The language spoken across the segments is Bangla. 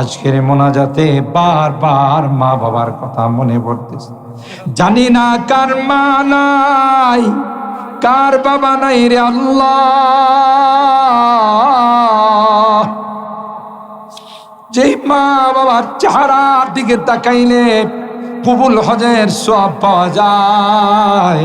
আজকের মোনাজাতে বারবার মা বাবার কথা মনে পড়তেছে। জানি না কার মা নাই, কার বাবা নাই রে আল্লাহ। যেই মা বাবার চেহারার দিকে তাকাইলে কুবুল হজের সব পাওয়া যায়,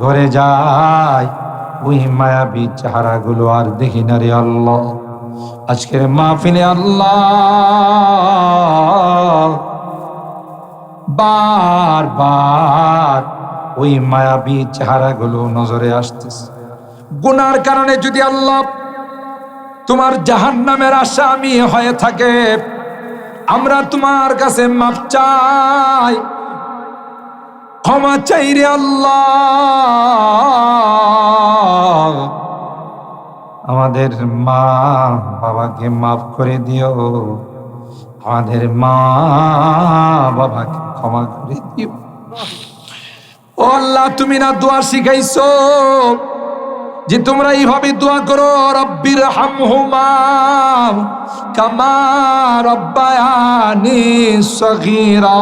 ঘরে যায়। ওই মায়াবী চেহারাগুলো আর দেখি না রে আল্লাহ। আজকের মাহফিলে আল্লাহ বার বার ওই মায়াবী চেহারাগুলো নজরে আসতেছে। গুনার কারণে যদি আল্লাহ তোমার জাহান নামের আসামি হয়ে থাকে, আমরা তোমার কাছে মাপ চাই, ক্ষমা চাই রে আল্লাহ। আমাদের মা বাবাকে মাফ করে দিও। আমাদের মা বাবাকে ক্ষমা করে দিও। ও আল্লাহ, তুমি না দোয়া শিখাইছো যে তোমরা এইভাবে দোয়া করো, রব্বির হামহুমা কামা রব্বায়ানি সগীরা।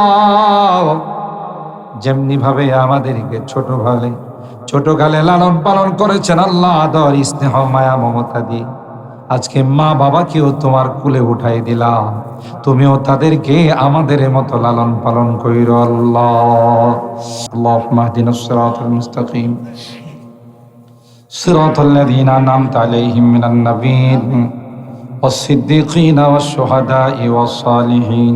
যেমনি ভাবে আমাদেরকে ছোট ভাবে ছোট কালে লালন পালন করেছেন আল্লাহ আদর স্নেহ মায়া মমতা দিয়ে আজকে মা বাবাকেও তোমার কুলে উঠাই দিলাম তুমিও তাদেরকে আমাদের মতো লালন পালন কইর আল্লাহ আল্লাহ মাহদিন মুস্তাকিম صراط الذين أنعمت عليهم من النبيين والصديقين والشهداء والصالحين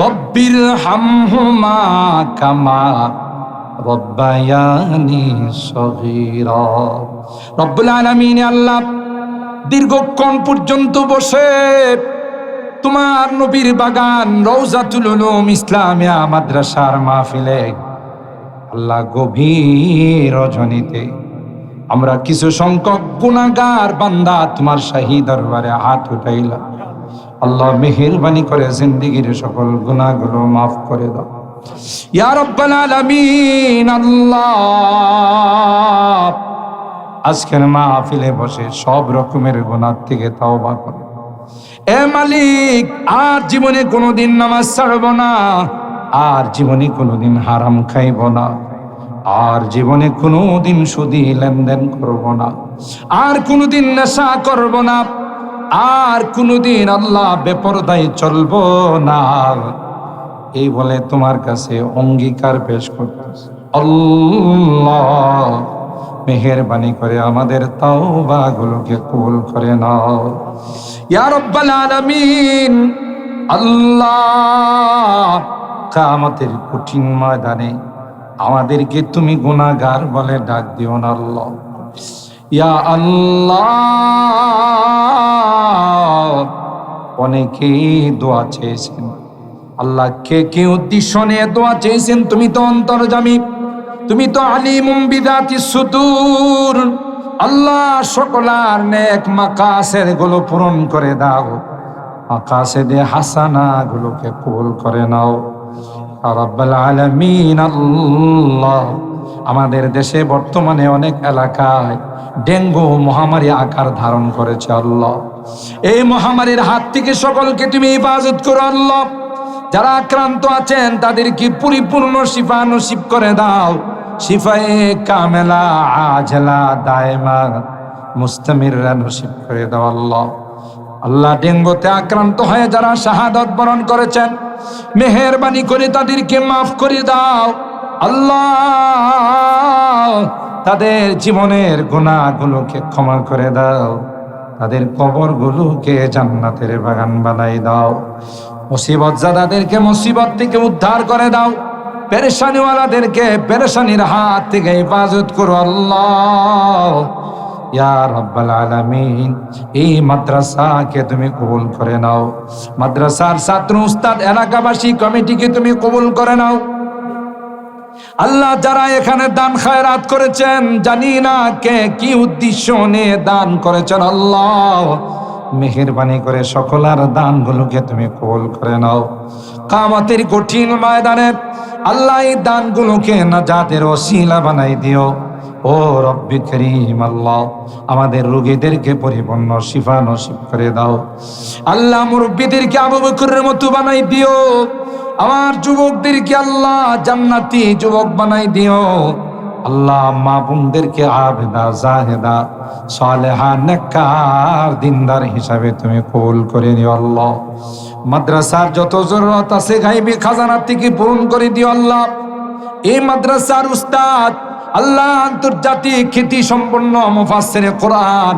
রব্বির হামহুমা কামা রব্বায়ানি সগীর। রব্বুল আলামিন আল্লাহ দীর্ঘক্ষণ পর্যন্ত বসে তোমার নবীর বাগান রওজাতুল উলুম ইসলামিয়া মাদ্রাসার মাহফিলে আল্লাহ গভীর রজনীতে আমরা কিছু সংখ্যক গুণাগার বান্দা তোমার শাহী দরবারে হাত উঠাইলাম। আল্লাহ মেহেরবানি করে জিন্দিগির সকল গুণাগুলো মাফ করে দাও। আজকের মাহফিলে বসে সব রকমের গুনার থেকে তাও বা করে। এ মালিক, আর জীবনে কোনোদিন নামাজ ছাড়ব না, আর জীবনে কোনোদিন হারাম খাইব না, আর জীবনে কোনোদিন সুদি লেনদেন করব না, আর কোনোদিন নেশা করব না। আর কোনোদিন আল্লাহ বেপরদায় চলব না। এই বলে তোমার কাছে অঙ্গীকার পেশ করতেছে। আল্লাহ, মেহেরবানি করে আমাদের তাওবা গুলোকে কবুল করে নাও। ইয়া রব্বাল আলামিন, আল্লাহ কামতের কঠিন ময়দানে আমাদেরকে তুমি গুনাহগার বলে ডাক দিও না আল্লাহ। ইয়া আল্লাহ অনেকেই দোয়া চেয়েছেন। আল্লাহ কে কে উদ্দেশ্য নিয়ে দোয়া চেয়েছেন? তুমি তো অন্তর্জামী তুমি তো আলিমুম বিদাতি সুদূর। আল্লাহ সকলার নেক মাকাসেরগুলো পূরণ করে দাও। আকাশে দে হাসানা গুলোকে কবুল করে নাও। রাব্বাল আলামিন, আল্লাহ। আমাদের দেশে বর্তমানে অনেক এলাকায় ডেঙ্গু মহামারী আকার ধারণ করেছে আল্লাহ। এই মহামারীর হাত থেকে সকলকে তুমি হেফাজত করো আল্লাহ। যারা আক্রান্ত আছেন, তাদেরকে পরিপূর্ণ শিফা নসিব করে দাও। শিফায়ে কামেলা, আজলা, দায়মা মুস্তামিররা নসিব করে দাও আল্লাহ। আল্লাহ ডেঙ্গুতে আক্রান্ত হয়ে যারা শাহাদত বরণ করেছেন, মেহেরবানি করে তাদেরকে মাফ করে দাও। আল্লাহ, তাদের জীবনের গুণাগুলোকে ক্ষমা করে দাও। তাদের কবরগুলোকে জান্নাতের বাগান বানাই দাও। মুসিবত জাদাদেরকে মুসিবত থেকে উদ্ধার করে দাও। পেরেশানিওয়ালাদেরকে পেরেশানির হাত থেকে হেফাজত করো আল্লাহ। এই মাদ্রাসাকে তুমি কবুল করে নাও। মাদ্রাসার ছাত্র, উস্তাদ, এলাকাবাসী কমিটিকে তুমি কবুল করে নাও। আল্লাহ যারা এখানে দান খায়রাত করেছেন, জানি না কে কি উদ্দেশ্য নিয়ে দান করেছেন। আল্লাহ মেহেরবানি করে সকলার দানগুলোকে তুমি কবুল করে নাও। কামাতের কঠিন ময়দানে আল্লাহ এই দানগুলোকে না যাদের ওসিলা বানাই দিও। ও রব্বি করিম, আল্লাহ আমাদের রোগীদেরকে পরিপূর্ণ শিফা নসিব করে দাও। আল্লাহ মুরব্বীদেরকে আবু বকরের মতো বানাই দিও। আমার যুবকদেরকে আল্লাহ জান্নাতি যুবক বানাই দিও। আল্লাহ মা বোনদেরকে আবেদা, জাহেদা, সালেহা, নেককার, দিনদার হিসাবে তুমি কবুল করে নিও আল্লাহ। মাদ্রাসার যত জরুরত আছে গাইবি খাজানার থেকে পূরণ করে দিও আল্লাহ। এই মাদ্রাসার উস্তাদ আল্লাহ আন্তর্জাতিক খ্যাতি সম্পন্ন মুফাসসিরে কোরআন,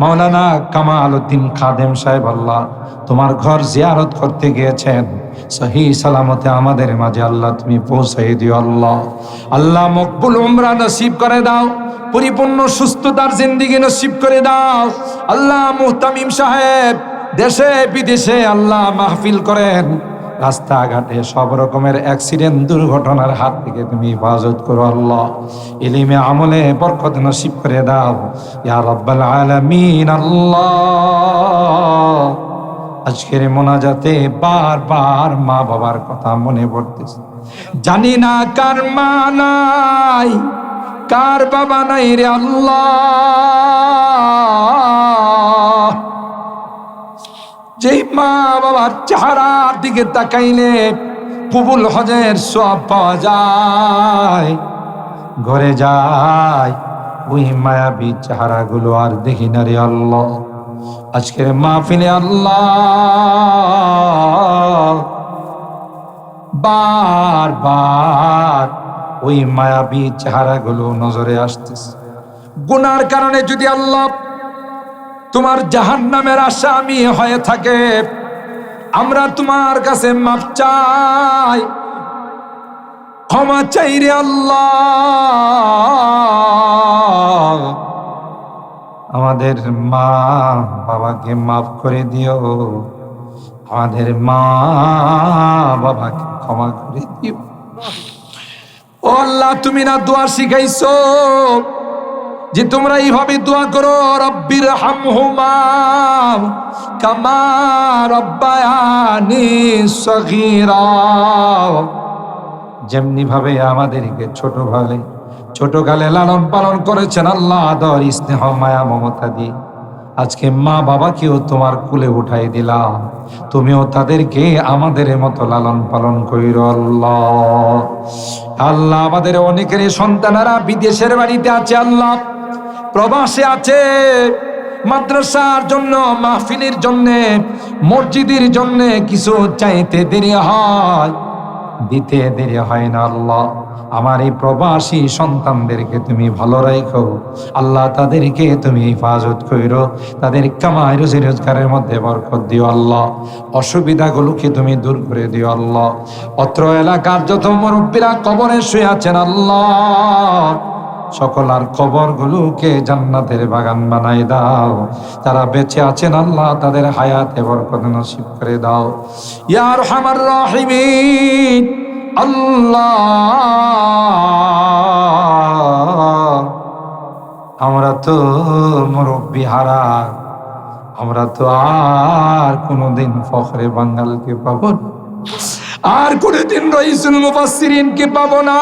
মাওলানা কামাল উদ্দিন খাদেম সাহেব আল্লাহ, তোমার ঘর জিয়ারত করতে গিয়েছেন। সহি সালামতে আমাদের মাঝে আল্লাহ তুমি পৌঁছাই দিও আল্লাহ। আল্লাহ মকবুল উমরা নসিব করে দাও, পরিপূর্ণ সুস্থতার জিন্দিগি নসিব করে দাও। আল্লাহ মুহতামিম সাহেব, দেশে বিদেশে আল্লাহ মাহফিল করেন। রাস্তাঘাটে সব রকমের অ্যাক্সিডেন্ট দুর্ঘটনার হাত থেকে তুমি হেফাজত করো আল্লাহ। ইলিমে আমলে বরকত নসিব করে দাও। ইয়া রব্বাল আলামিন, আল্লাহ। আজকের মোনাজাতে বারবার মা বাবার কথা মনে পড়তেছে। জানি না কার মা নাই, কার বাবা নাই রে আল্লাহ। যেই মা বাবার চেহারার দিকে তাকাইলে কবুল হজের সব পাওয়া যায়। ঘরে যায়, ওই মায়াবী চেহারাগুলো আর দেখি না রে আল্লাহ। আজকের মাহফিলে আল্লাহ বার বার ওই মায়াবী চেহারাগুলো নজরে আসতেছে। গুনার কারণে যদি আল্লাহ তোমার জাহান নামের আসামি হয়ে থাকে, আমরা তোমার কাছে মাপ চাই। ক্ষমা চাই রে আল্লাহ। আমাদের মা বাবাকে মাফ করে দিও। আমাদের মা বাবাকে ক্ষমা করে দিও। ও আল্লাহ, তুমি না দোয়া শিখাইছো যে তোমরা এইভাবে দোয়া করো, রব্বির হামহুমা কামা রব্বায়ানি সগীরা। যেমনি ভাবে আমাদেরকে ছোট ভাবে ছোট কালে লালন পালন করেছেন আল্লাহ আদর, স্নেহ, মায়া, মমতা দিয়ে। আজকে মা বাবাকেও তোমার কুলে উঠাই দিলাম। তুমিও তাদেরকে আমাদের মতো লালন পালন করির আল্লাহ। আল্লাহ আমাদের অনেকের সন্তানেরা বিদেশের বাড়িতে আছে আল্লাহ। প্রবাসে আছে, মাদ্রাসার জন্য, মাহফিলের জন্যে, মসজিদের জন্যে কিছু চাইতে দেরি হয়। দিতে দেরি হয় না আল্লাহ। আমার এই প্রবাসী সন্তানদেরকে তুমি ভালো রাখো। আল্লাহ তাদেরকে তুমি হেফাজত করো তাদের কামাই রোজি রোজগারের মধ্যে বরকত দিও আল্লাহ। অসুবিধাগুলোকে তুমি দূর করে দিও আল্লাহ। অত্র এলাকার যত মুরব্বীরা কবরে শুয়ে আছেন আল্লাহ সকল আর কবরগুলোকে জান্নাতের বাগান বানাই দাও। তারা বেঁচে আছেন আল্লাহ, তাদের হায়াতে বরকত নসিব করে দাও। ইয়ার হামার রাহিমিন, আল্লাহ। আমরা তো মুরব্বী হারা। আমরা তো আর কোনোদিন ফখরে বাঙ্গালকে পাবো আর কোনোদিন রইসুল মুফাসসিরিনকে পাবো না।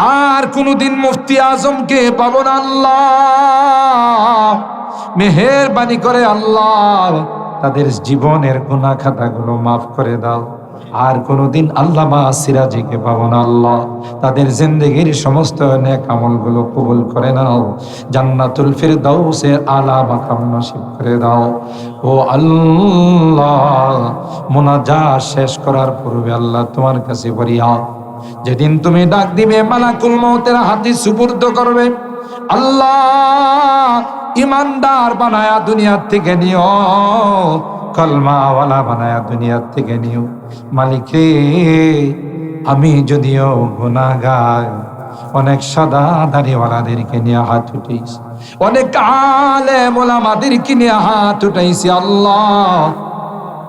আর কোনোদিন মুফতি আজমকে পাবো না আল্লাহ। মেহেরবানি করে আল্লাহ, তাদের জীবনের গুনাহ খাতাগুলো মাফ করে দাও। আর কোনোদিন আল্লামা সিরাজিকে পাবো না আল্লাহ। তাদের জিন্দগির সমস্ত নেক কবুল করে নাও। জান্নাতুল ফিরদাউসের আলা মাকাম নসিব করে দাও। ও আল্লাহ, মোনাজাত শেষ করার পূর্বে আল্লাহ তোমার কাছে বলিয়া যেদিন তুমি ডাক দিবে, মালাকুল মৌতের হাতে সুপুর্দ করবে। আল্লাহ ইমানদার বানায়া দুনিয়ার থেকে নিও, কলমাওয়ালা বানায়া দুনিয়ার থেকে নিও। মালিক, আমি যদিও গুনাগার অনেক সাদা দাড়িওয়ালাদেরকে নিয়ে হাত উঠিস অনেক আলেম ওলামাদেরকে নিয়ে হাত উঠাইছি, আল্লাহ।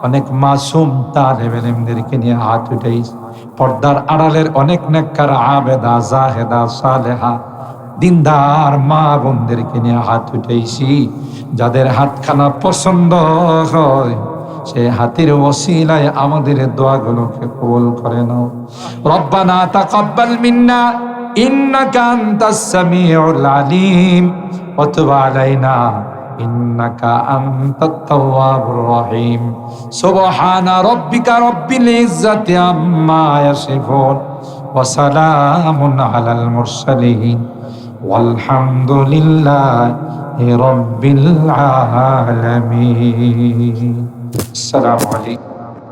অনেক মাসুম তালেবেলেমদেরকে নিয়ে হাত উঠাইছি। পর্দার আড়ালের অনেক নেককার আবেদা, জাহেদা, সালেহা, দিনদার মা বোনদেরকে নিয়ে হাত উঠেছি যাদের হাতখানা পছন্দ হয় সে হাতের ওসিলায় আমাদের দোয়াগুলোকে কবুল করে নাও। রব্বানা তাকাব্বাল মিন্না, ইন্নাকা আনতাস সামিউল ওয়া তুব আলাইনা। ইন্নাকা আনতাত তাওয়াবুর রহিম। সুবহানা রাব্বিকা রাব্বিল ইজ্জাতি আম্মা ইয়াসিফুন। ওয়া সালামুন আলাল মুরসালিন। walhamdulillahi rabbil alamin আসসালামু আলাইকুম।